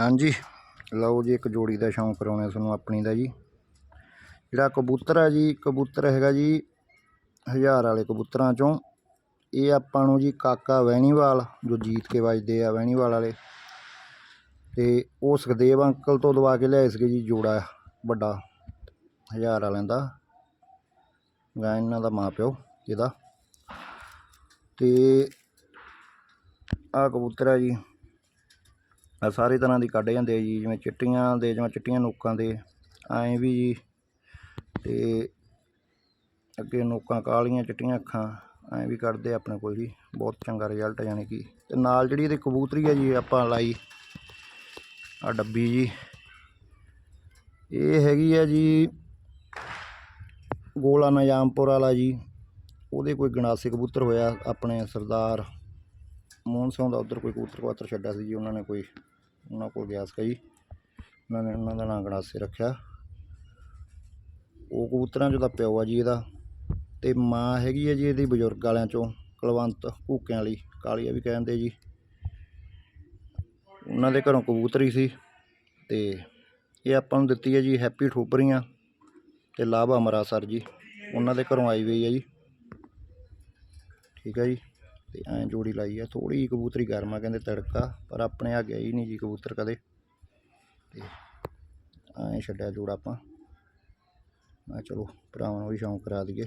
ਹਾਂਜੀ। ਲਓ ਜੀ, ਇੱਕ ਜੋੜੀ ਦਾ ਸ਼ੌਂਕ ਕਰਾਉਣਾ ਤੁਹਾਨੂੰ ਆਪਣੀ ਦਾ ਜੀ। ਜਿਹੜਾ ਕਬੂਤਰ ਹੈ ਜੀ, ਕਬੂਤਰ ਹੈਗਾ ਜੀ ਹਜ਼ਾਰ ਵਾਲੇ ਕਬੂਤਰਾਂ ਚੋਂ। ਇਹ ਆਪਾਂ ਨੂੰ ਜੀ ਕਾਕਾ ਵੈਣੀਵਾਲ, ਜੋ ਜੀਤ ਕੇ ਵੱਜਦੇ ਆ ਵੈਣੀਵਾਲ ਵਾਲੇ। ਤੇ ਉਹ ਸੁਖਦੇਵ ਅੰਕਲ ਤੋਂ ਦਵਾ ਕੇ ਲਿਆਏ ਸੀਗੇ ਜੀ ਜੋੜਾ ਵੱਡਾ, ਹਜ਼ਾਰ ਵਾਲਿਆਂ ਦਾ। ਗਾਂ ਇਹਨਾਂ ਦਾ ਮਾਂ ਪਿਓ ਇਹਦਾ। ਤੇ ਆਹ ਕਬੂਤਰ ਹੈ ਜੀ। ਸਾਰੇ ਤਰ੍ਹਾਂ ਦੀ ਕੱਢ ਜਾਂਦੇ ਆ ਜੀ, ਜਿਵੇਂ ਚਿੱਟੀਆਂ ਦੇ, ਜਿਵੇਂ ਚਿੱਟੀਆਂ ਨੋਕਾਂ ਦੇ, ਐਂ ਵੀ ਜੀ। ਤੇ ਅੱਗੇ ਨੋਕਾਂ ਕਾਲੀਆਂ, ਚਿੱਟੀਆਂ ਅੱਖਾਂ, ਐਂ ਵੀ ਕੱਢਦੇ ਆਪਣੇ ਕੋਲ ਜੀ। ਬਹੁਤ ਚੰਗਾ ਰਿਜ਼ਲਟ ਯਾਨੀ ਕਿ। ਤੇ ਨਾਲ ਜਿਹੜੀ ਇਹਦੀ ਕਬੂਤਰੀ ਹੈ ਜੀ, ਆਪਾਂ ਲਾਈ ਆ ਡੱਬੀ ਜੀ। ਇਹ ਹੈਗੀ ਆ ਜੀ ਗੋਲਾ ਨਜ਼ਾਮਪੁਰ ਵਾਲਾ ਜੀ। ਉਹਦੇ ਕੋਈ ਗਣਾਸੇ ਕਬੂਤਰ ਹੋਇਆ ਆਪਣੇ ਸਰਦਾਰ ਮੋਹਨ ਸਿੰਘ ਦਾ ਉਧਰ ਕੋਈ ਕੂਤਰ ਕਬੂਤਰ ਛੱਡਿਆ ਸੀ ਜੀ, ਉਹਨਾਂ ਨੇ ਕੋਈ, ਉਹਨਾਂ ਕੋਲ ਗਿਆ ਸੀ ਜੀ। ਉਹਨਾਂ ਨੇ, ਉਹਨਾਂ ਦਾ ਨਾਂ ਗਣਾਸੇ ਰੱਖਿਆ। ਉਹ ਕਬੂਤਰਾਂ 'ਚੋਂ ਦਾ ਪਿਓ ਆ ਜੀ ਇਹਦਾ। ਤੇ ਮਾਂ ਹੈਗੀ ਹੈ ਜੀ ਇਹਦੀ ਬਜ਼ੁਰਗ ਵਾਲਿਆਂ 'ਚੋਂ, ਕੁਲਵੰਤ ਭੂਕਿਆਂ ਵਾਲੀ, ਕਾਲੀਆ ਵੀ ਕਹਿੰਦੇ ਜੀ। ਉਹਨਾਂ ਦੇ ਘਰੋਂ ਕਬੂਤਰੀ ਸੀ। ਤੇ ਇਹ ਆਪਾਂ ਨੂੰ ਦਿੱਤੀ ਹੈ ਜੀ ਹੈਪੀ ਠੋਪਰੀਆਂ ਤੇ ਲਾਭ ਅਮਰਾਸਰ ਜੀ। ਉਹਨਾਂ ਦੇ ਘਰੋਂ ਆਈ ਹੋਈ ਹੈ ਜੀ। ਠੀਕ ਹੈ ਜੀ। ਤੇ ਐਂ ਜੋੜੀ ਲਾਈ ਆ ਥੋੜੀ ਕਬੂਤਰੀ ਗਰਮ ਆ, ਕਹਿੰਦੇ ਤੜਕਾ, ਪਰ ਆਪਣੇ ਆ ਗਿਆ ਹੀ ਨਹੀਂ ਜੀ ਕਬੂਤਰ ਕਦੇ। ਤੇ ਐਂ ਛੱਡਿਆ ਜੋੜਾ ਆਪਾਂ। ਮੈਂ ਚਲੋ, ਭਰਾਵਾਂ ਨੂੰ ਵੀ ਸ਼ੌਂਕ ਕਰਾ ਦਈਏ।